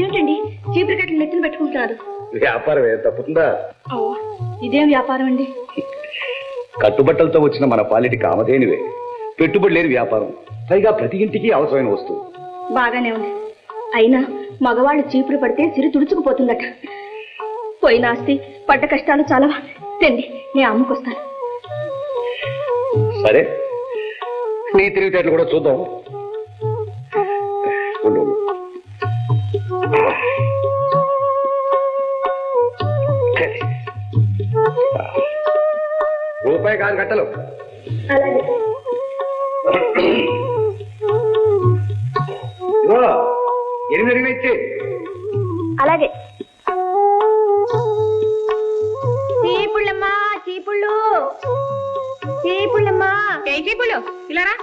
అదేమిటండి చీపురు కట్టలు నెత్తిన పెట్టుకుంటున్నారు. వ్యాపారమే తప్పుతుందా? అవ్వ, ఇదేం వ్యాపారం అండి? కట్టుబట్టలతో వచ్చిన మన పాలిటి కామధేనివే. పెట్టుబడి లేని వ్యాపారం. పైగా ప్రతి ఇంటికి అవసరమైన వస్తువు. బాగానే ఉంది. అయినా మగవాళ్ళు చీపురు పడితే సిరి తుడుచుకుపోతుందట. పోయిన ఆస్తి పడ్డ కష్టాలు చాలా తెండి నేను అమ్ముకొస్తాను. సరే. నీ తెలివితేటలు కూడా చూద్దాం. ఉండు, ఉండు. రూపాయి కాదు కట్టలు. అలాగే. ఇదిగో, ఎనిమిది ఇచ్చే. అలాగే. చీపుళ్ళమ్మా చీపుళ్ళు. చీపుళ్ళమ్మా. ఏ చీపుళ్ళు? ఇలా రా.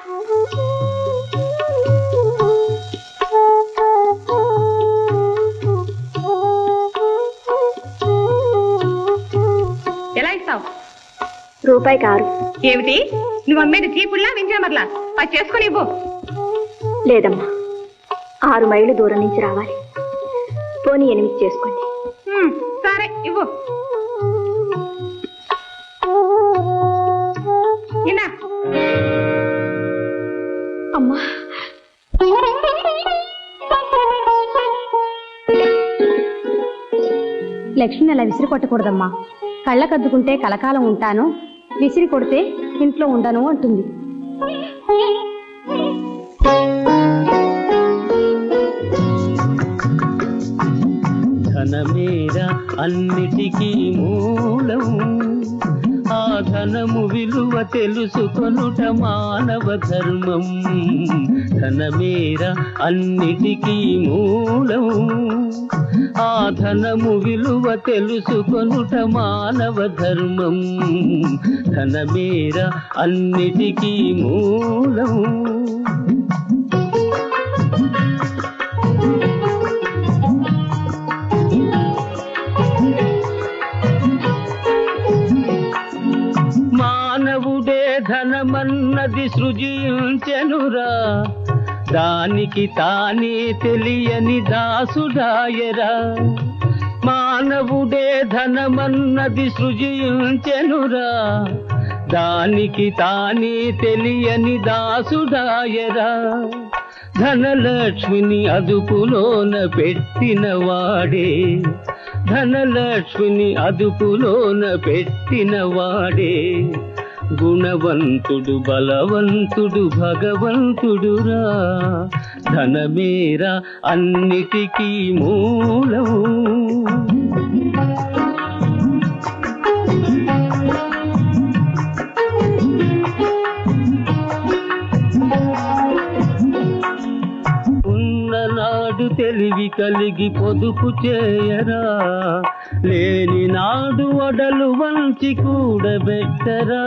ఎలా ఇస్తావు? రూపాయి కారు. ఏమిటి? నువ్వు అమ్మేది చీపుల్లా వింజామర్లా అది చేసుకుని ఇవ్వు. లేదమ్మా. ఆరు మైళ్ళు దూరం నుంచి రావాలి. పోనీ ఎనిమిది చేసుకోండి. సరే ఇవ్వు. ఇందా అమ్మా. లక్ష్మిని అలా విసిరి కొట్టకూడదమ్మా కళ్ళకద్దుకుంటే కలకాలం ఉంటాను. విసిరి కొడితే ఇంట్లో ఉండను అంటుంది. ధనమేర అన్నిటికీ మూలం. ఆ ధనము విలువ తెలుసుకొనుట మానవ ధర్మం. ధనమేర అన్నిటికీ మూలం. ఆధనము విలువ తెలుసుకొనుట మానవ ధర్మం. ధనమేర అన్నిటికీ మూలం. మానవుడే ధనమన్నది సృజించెనురా. దానికి తానే తెలియని దాసుడాయరా. మానవుడే ధనమన్నది సృజించెనురా. దానికి తానే తెలియని దాసుడాయరా. ధనలక్ష్మిని అదుపులోన పెట్టిన వాడే. ధనలక్ష్మిని అదుపులోన పెట్టిన వాడే. గుణవంతుడు బలవంతుడు భగవంతుడురా. ధనమేరా అన్నిటికీ మూలం తెలివి కలిగి పొదుపు చేయరా? లేని నాడు అడలు వంచి కూడబెట్టరా?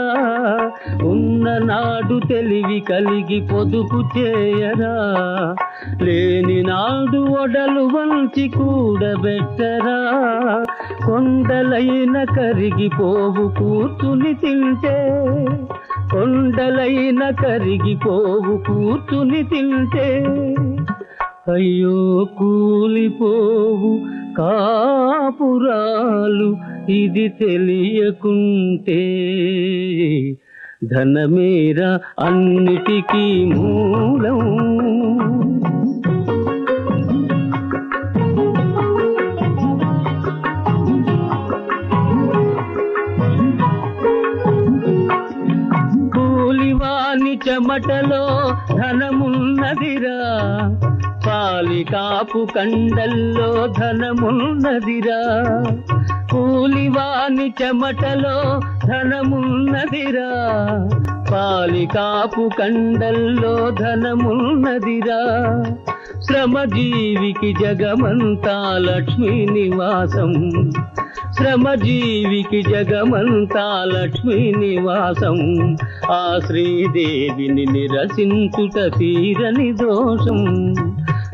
ఉన్ననాడు తెలివి కలిగి పొదుపు చేయరా? లేని నాడు వడలు వంచి కూడబెట్టరా? కొండలైన కరిగిపోవు కూర్చుని తింటే. కొండలైన కరిగిపోవు కూర్చుని తింటే. అయ్యో కూలిపోవు కాపురాలు ఇది తెలియకుంటే ధనమేరా అన్నిటికీ మూలం? కూలివాని చెమటలో ధనమున్నదిరా. కాపు కండల్లో ధనమున్నదిరా. కూలివాని చెమటలో ధనమున్నదిరా. పాలికాపు కండల్లో ధనమున్నదిరా. శ్రమజీవికి జగమంతా లక్ష్మీ నివాసం. శ్రమజీవికి జగమంతా లక్ష్మీ నివాసం. ఆ శ్రీదేవిని నిరసించుట తీరని దోషం.